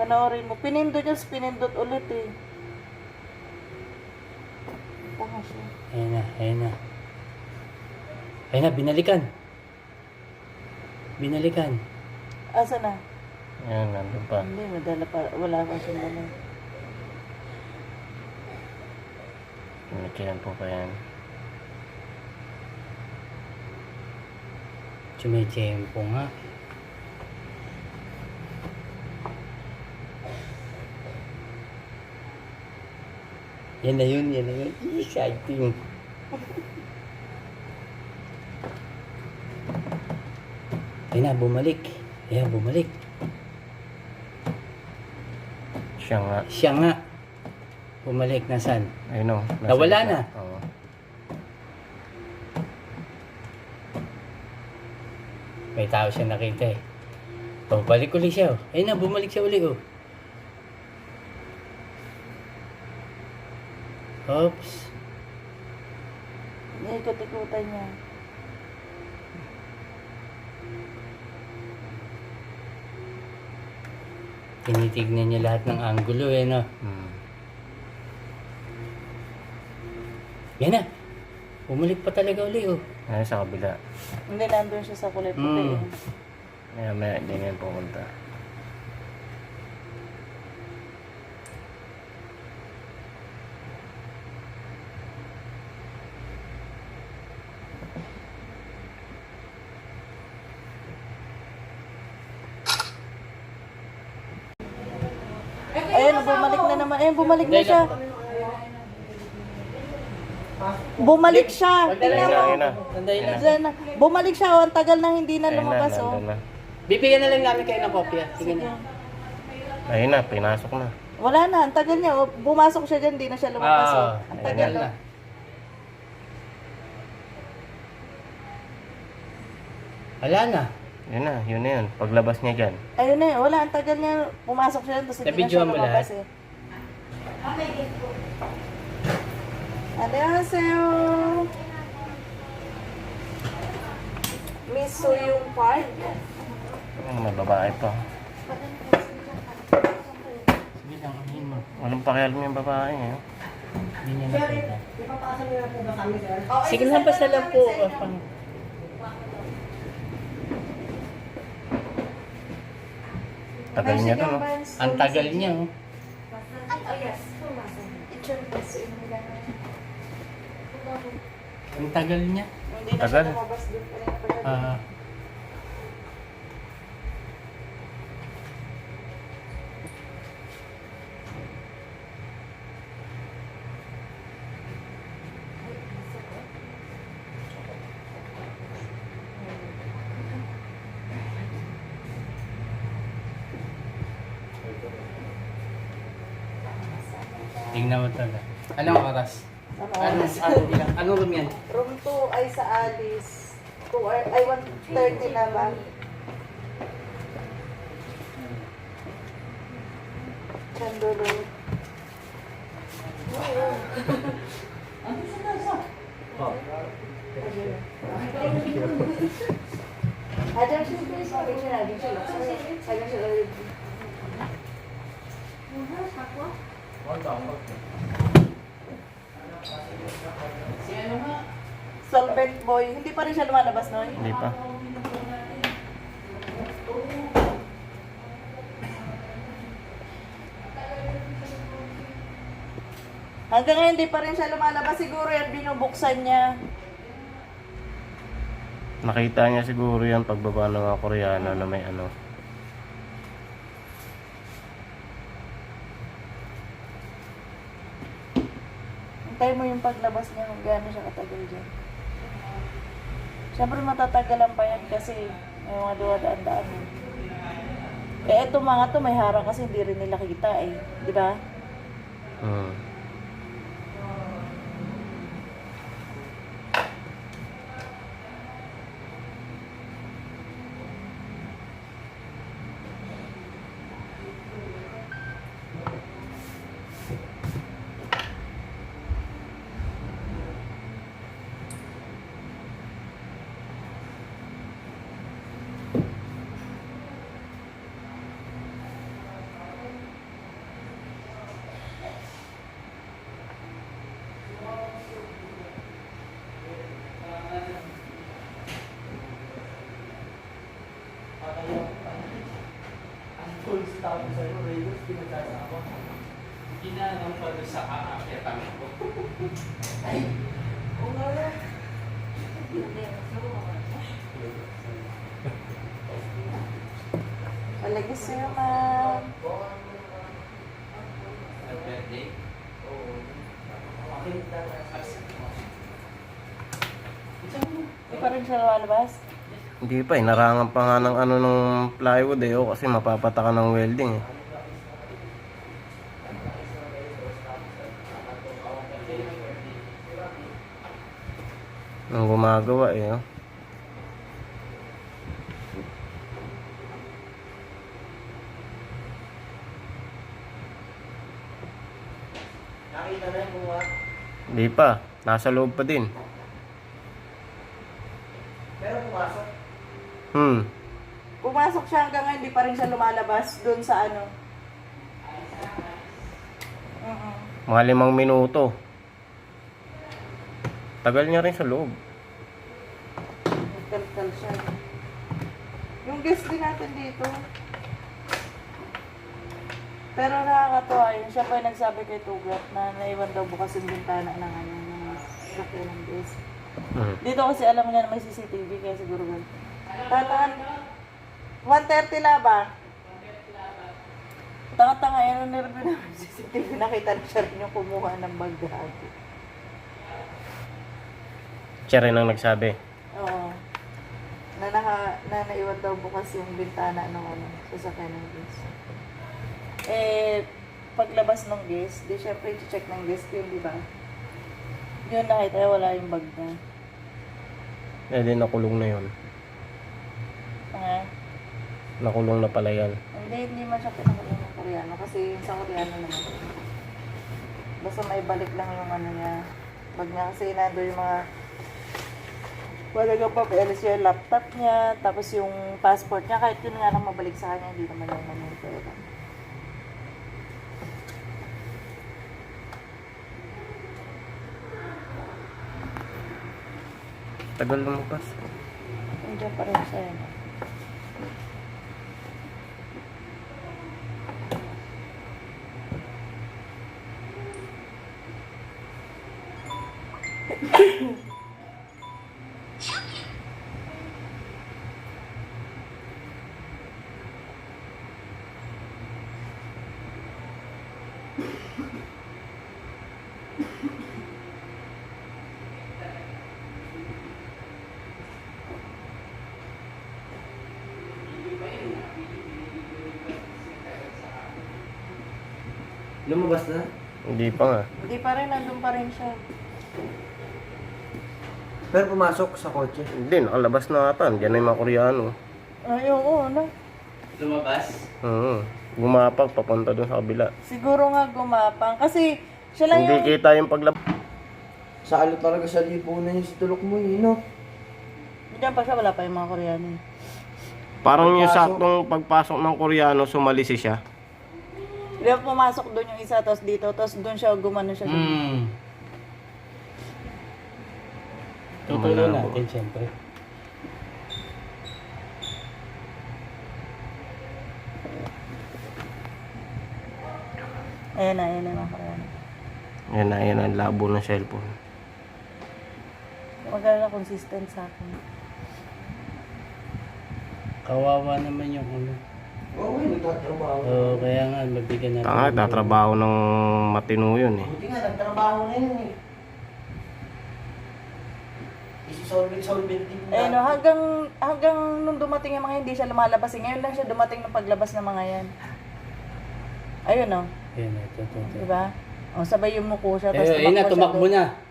Panoorin mo. Pinindot niya, pinindot ulit eh. Tanga siya. Ayan na, ayan na. Ayan na, binalikan. Binalikan. Asa na? Ayan, nandun pa. Hindi, madala pa. Wala pa siyang dala. Pinikilan po pa yan. Chumechempo nga. Yan na yun, yan na yun. Exciting. Ayun na, bumalik. Ayan, bumalik. Siya nga. Siya nga. Bumalik na saan? Ayun o. nasa Nawala gitna. na. Oo. May tao siya nakita eh. Oh, balik uli siya. Oh. Ayun na, bumalik siya uli oh. Oops. Ikot-ikutan niya. Tinitignan niya lahat ng angulo eh, no? Hmm. Yan na. Bumalik pa talaga uli oh. Ayun sa kabila. Hindi, nandun siya sa kulay puti Mm. eh. Maya maya, hindi na yan. Ayun, bumalik na naman. Ayun, bumalik na siya. Bumalik siya. Tingnan mo. Ayun na. Diyan na. Bumalik siya. Oh, ang tagal na hindi na Ayun na, lumabas. Oh. nandun na. Bibigyan na lang namin kayo ng kopya. Sige na. Ayun na, pinasok na. Wala na. Ang tagal niya. Oh, bumasok siya dyan. Hindi na siya lumabas. Oh. Ah, Ang tagal na. Wala na. Yun na, yun na yun. Paglabas niya dyan. Ayun na. eh, Wala. Ang tagal niya. Pumasok siya dyan. Tapos hindi na siya Nabidyohan mo lumabas lahat? eh. Annyeonghaseyo. Miss Suyong Park. Ayun, may babae pa. Sige lang, amin mo. Walang pakialam yung babae eh. Hindi niya nakita. Sige lang, basta lang po. Pang... Tagal niya to, no? Ang tagal niya. Oh. Ang tagal niya. Tagal. siya lumabas Tingnan mo talaga. Anong oras? Ano? Anong, anong, ilang, anong room yan? Room 2 ay sa Alice. 2 hour, ay 1.30 na ba? Chandler Road. Ano sa nasa? Oh. Ada sih, sorry, ada sih, ada sih, Si ano nga? Solvent boy. Hindi pa rin siya lumalabas noon. Hindi pa. Hanggang ngayon hindi pa rin siya lumalabas. Siguro yan binubuksan niya. Nakita niya siguro yan pagbaba ng mga Koreano na may ano. Hintay mo yung paglabas niya kung gaano siya katagal dyan. Siyempre matatagalan pa yan kasi may mga duwadaan-daan. Eh, eto mga to may harang kasi hindi rin nila kita eh. Di ba? Hmm. Ginanong pa doon sa kaakyatan ko. Malagis sa'yo, ma'am. birthday? Hindi pa rin siya lumalabas. Hindi pa eh, narangan pa nga ng ano ng plywood eh, oh, kasi mapapata ka ng welding eh. Gumagawa eh, oh. Hindi pa, nasa loob pa din. Hmm. Pumasok siya hanggang ngayon, hindi pa rin siya lumalabas doon sa ano. Mm-mm. Mga limang minuto. Tagal niya rin sa loob. Nagkalkal siya. Yung guest din natin dito. Pero nakakatuwa yun. Siya pa yung nagsabi kay Tugat na naiwan daw bukas yung bintana ng ano, ng sakyan ng guest. Hmm. Dito kasi alam niya na may CCTV kaya siguro ganun. Tataan, 130 la ba? Tanga-tanga, yun ang nervyo na CCTV. Nakita na siya rin yung kumuha ng bagage. Siya rin ang nagsabi. Na, naiwan daw bukas yung bintana ng ano, sasakyan ng guest. Eh, paglabas ng guest, di syempre check ng guest yun, di ba? Yun nakita, wala yung bag na. Eh di nakulong na yun. Ah, Nakulong na pala yan. hindi, hindi man siya pinakulong ng Koreano kasi yung sa Koreano naman. Basta may balik lang yung ano niya. Bag niya kasi nando yung mga wala ka pa, alis yung laptop niya, tapos yung passport niya, kahit yun nga lang mabalik sa kanya, hindi naman yung yung pera. Tagal lumabas. Nandiyan pa rin siya. eh. Lumabas na? Hindi pa nga. Hindi pa rin, nandun pa rin siya. Pero pumasok sa kotse. Hindi, nakalabas na ata. Diyan na yung mga Koreano. Ay, oo, ano? Lumabas? Oo. Gumapag, papunta doon sa kabila. Siguro nga gumapang. Kasi siya lang Hindi yung... kita yung paglabas. Sa ano talaga sa lipunan yung tulok mo eh, no? Diyan pa siya, wala pa yung mga Koreano. eh. Parang yung Pagpasok. saktong pagpasok ng Koreano, sumalisi siya. Di ba pumasok doon yung isa, tapos dito, tapos doon siya gumano siya. Hmm. Tutuloy natin, siyempre. Ayan na, ayan na yung mga Koreano. Yan na, yan ang labo ng cellphone. Maganda consistent sa akin. Kawawa naman yung ano. Oo, oh, nagtatrabaho. Oo, kaya nga, mabigyan natin. Tanga, tatrabaho ng matino yun eh. Buti nga, nagtrabaho na yun eh. Isi-solvent-solvent din Eh no, hanggang, hanggang nung dumating yung mga hindi siya lumalabas. Eh, ngayon lang siya dumating ng paglabas ng mga yan. Ayun no, Ayan, ito, ito, ito. di ba? O, sabay yung muko siya. Eh, ayun na, tumakbo na.